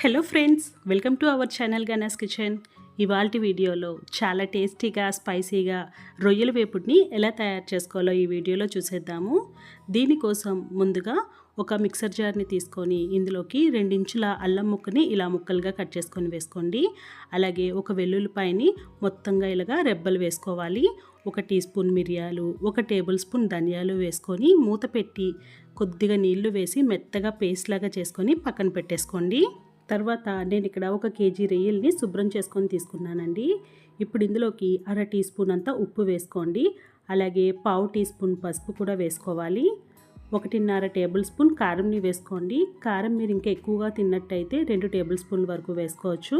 Hello friends welcome to our channel Gana's kitchen ఇవాళ వీడియోలో చాలా టేస్టీగా స్పైసీగా రొయ్యల వేపుడిని ఎలా తయారు చేసుకోవాలో ఈ వీడియోలో చూసేద్దాము. దీనికోసం ముందుగా ఒక మిక్సర్ జార్ని తీసుకొని ఇందులోకి రెండించుల అల్లం ముక్కని ఇలా ముక్కలుగా కట్ చేసుకొని వేసుకోండి. అలాగే ఒక వెల్లుల్లిపాయని మొత్తంగా ఇలాగా రెబ్బలు వేసుకోవాలి. ఒక టీ స్పూన్ మిరియాలు ఒక టేబుల్ స్పూన్ ధనియాలు వేసుకొని మూత పెట్టి కొద్దిగా నీళ్ళు వేసి మెత్తగా పేస్ట్ లాగా చేసుకొని పక్కన పెట్టేసుకోండి. తర్వాత నేను ఇక్కడ ఒక కేజీ రొయ్యల్ని శుభ్రం చేసుకొని తీసుకున్నానండి. ఇప్పుడు ఇందులోకి అర టీ స్పూన్ అంతా ఉప్పు వేసుకోండి. అలాగే పావు టీ స్పూన్ పసుపు కూడా వేసుకోవాలి. ఒకటిన్నర టేబుల్ స్పూన్ కారంని వేసుకోండి. కారం మీరు ఇంకా ఎక్కువగా తిన్నట్టయితే రెండు టేబుల్ స్పూన్ల వరకు వేసుకోవచ్చు.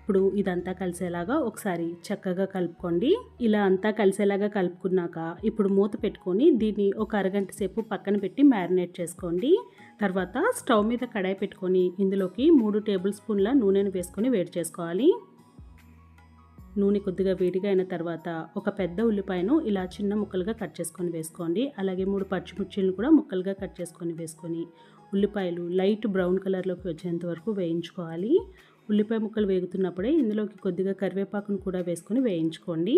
ఇప్పుడు ఇదంతా కలిసేలాగా ఒకసారి చక్కగా కలుపుకోండి. ఇలా అంతా కలిసేలాగా కలుపుకున్నాక ఇప్పుడు మూత పెట్టుకొని దీన్ని ఒక అరగంట సేపు పక్కన పెట్టి మ్యారినేట్ చేసుకోండి. తర్వాత స్టవ్ మీద కడాయి పెట్టుకొని ఇందులోకి మూడు టేబుల్ స్పూన్ల నూనెను వేసుకొని వేడి చేసుకోవాలి. నూనె కొద్దిగా వేడిగా అయిన తర్వాత ఒక పెద్ద ఉల్లిపాయను ఇలా చిన్న ముక్కలుగా కట్ చేసుకొని వేసుకోండి. అలాగే మూడు పచ్చిమిర్చిలను కూడా ముక్కలుగా కట్ చేసుకొని వేసుకొని ఉల్లిపాయలు లైట్ బ్రౌన్ కలర్లోకి వచ్చేంత వరకు వేయించుకోవాలి. ఉల్లిపాయ ముక్కలు వేగుతున్నప్పుడే ఇందులోకి కొద్దిగా కరివేపాకును కూడా వేసుకొని వేయించుకోండి.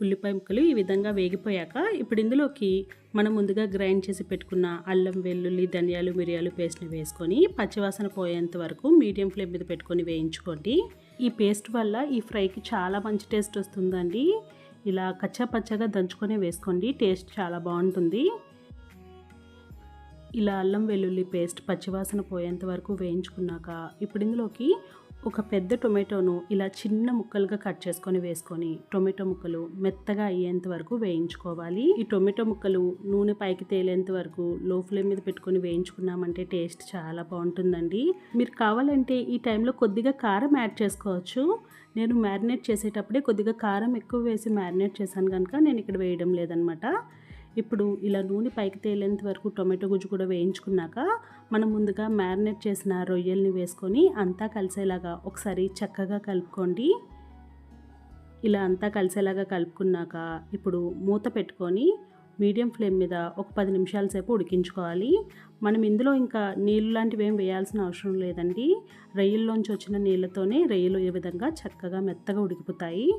ఉల్లిపాయ ముక్కలు ఈ విధంగా వేగిపోయాక ఇప్పుడు ఇందులోకి మనం ముందుగా గ్రైండ్ చేసి పెట్టుకున్న అల్లం వెల్లుల్లి ధనియాలు మిరియాలు పేస్ట్ని వేసుకొని పచ్చివాసన పోయేంత వరకు మీడియం ఫ్లేమ్ మీద పెట్టుకొని వేయించుకోండి. ఈ పేస్ట్ వల్ల ఈ ఫ్రైకి చాలా మంచి టేస్ట్ వస్తుందండి. ఇలా కచ్చా పచ్చగా దంచుకొని వేసుకోండి టేస్ట్ చాలా బాగుంటుంది. ఇలా అల్లం వెల్లుల్లి పేస్ట్ పచ్చివాసన పోయేంత వరకు వేయించుకున్నాక ఇప్పుడు ఇందులోకి ఒక పెద్ద టొమాటోను ఇలా చిన్న ముక్కలుగా కట్ చేసుకొని వేసుకొని టొమాటో ముక్కలు మెత్తగా అయ్యేంత వరకు వేయించుకోవాలి. ఈ టొమాటో ముక్కలు నూనె పైకి తేలేంత వరకు లో ఫ్లేమ్ మీద పెట్టుకొని వేయించుకున్నామంటే టేస్ట్ చాలా బాగుంటుందండి. మీరు కావాలంటే ఈ టైంలో కొద్దిగా కారం యాడ్ చేసుకోవచ్చు. నేను మ్యారినేట్ చేసేటప్పుడే కొద్దిగా కారం ఎక్కువ వేసి మ్యారినేట్ చేశాను కనుక నేను ఇక్కడ వేయడం లేదనమాట. ఇప్పుడు ఇలా నూనె పైకి తేలేంత వరకు టొమాటో గుజ్జు కూడా వేయించుకున్నాక మనం ముందుగా మ్యారినేట్ చేసిన రొయ్యల్ని వేసుకొని అంతా కలిసేలాగా ఒకసారి చక్కగా కలుపుకోండి. ఇలా అంతా కలిసేలాగా కలుపుకున్నాక ఇప్పుడు మూత పెట్టుకొని మీడియం ఫ్లేమ్ మీద ఒక పది నిమిషాల సేపు ఉడికించుకోవాలి. మనం ఇందులో ఇంకా నీళ్ళు లాంటివి ఏం వేయాల్సిన అవసరం లేదండి. రొయ్యల్లోంచి వచ్చిన నీళ్ళతోనే రొయ్యలు ఈ విధంగా చక్కగా మెత్తగా ఉడికిపోతాయి.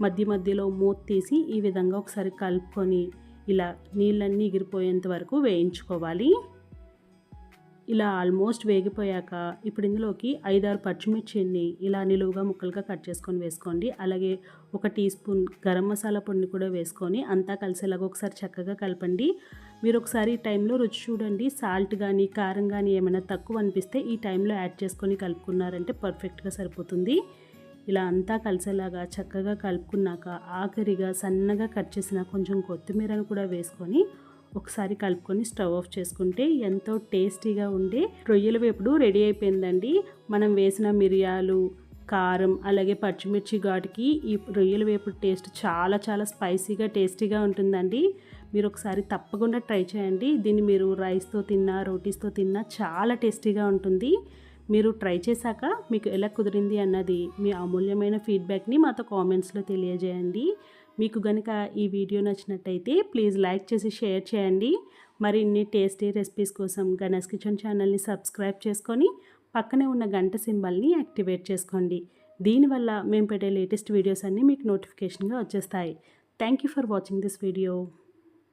మధ్య మధ్యలో మూత తీసి ఈ విధంగా ఒకసారి కలుపుకొని ఇలా నీళ్ళన్నీ ఎగిరిపోయేంత వరకు వేయించుకోవాలి. ఇలా ఆల్మోస్ట్ వేగిపోయాక ఇప్పుడు ఇందులోకి ఐదారు పచ్చిమిర్చిని ఇలా నిలువుగా ముక్కలుగా కట్ చేసుకొని వేసుకోండి. అలాగే ఒక టీ స్పూన్ గరం మసాలా పొడిని కూడా వేసుకొని అంతా కలిసేలాగా ఒకసారి చక్కగా కలపండి. మీరు ఒకసారి ఈ టైంలో రుచి చూడండి. సాల్ట్ కానీ కారం కానీ ఏమైనా తక్కువ అనిపిస్తే ఈ టైంలో యాడ్ చేసుకొని కలుపుకున్నారంటే పర్ఫెక్ట్గా సరిపోతుంది. ఇలా అంతా కలిసేలాగా చక్కగా కలుపుకున్నాక ఆఖరిగా సన్నగా కట్ చేసిన కొంచెం కొత్తిమీరను కూడా వేసుకొని ఒకసారి కలుపుకొని స్టవ్ ఆఫ్ చేసుకుంటే ఎంతో టేస్టీగా ఉండే రొయ్యల వేపుడు రెడీ అయిపోయిందండి. మనం వేసిన మిరియాలు కారం అలాగే పచ్చిమిర్చి ఘాటుకి ఈ రొయ్యల వేపుడు టేస్ట్ చాలా చాలా స్పైసీగా టేస్టీగా ఉంటుందండి. మీరు ఒకసారి తప్పకుండా ట్రై చేయండి. దీన్ని మీరు రైస్తో తిన్నా రోటీస్తో తిన్నా చాలా టేస్టీగా ఉంటుంది. మీరు ట్రై చేశాక మీకు ఎలా కుదిరింది అన్నది మీ అమూల్యమైన ఫీడ్బ్యాక్ని మాతో కామెంట్స్లో తెలియజేయండి. మీకు గనుక ఈ వీడియో నచ్చినట్టయితే ప్లీజ్ లైక్ చేసి షేర్ చేయండి. మరిన్ని టేస్టీ రెసిపీస్ కోసం గణేష్ కిచెన్ ఛానల్ని సబ్స్క్రైబ్ చేసుకొని పక్కనే ఉన్న గంట సింబల్ని యాక్టివేట్ చేసుకోండి. దీనివల్ల మేము పెట్టే లేటెస్ట్ వీడియోస్ అన్నీ మీకు నోటిఫికేషన్గా వచ్చేస్తాయి. Thank you for watching this video.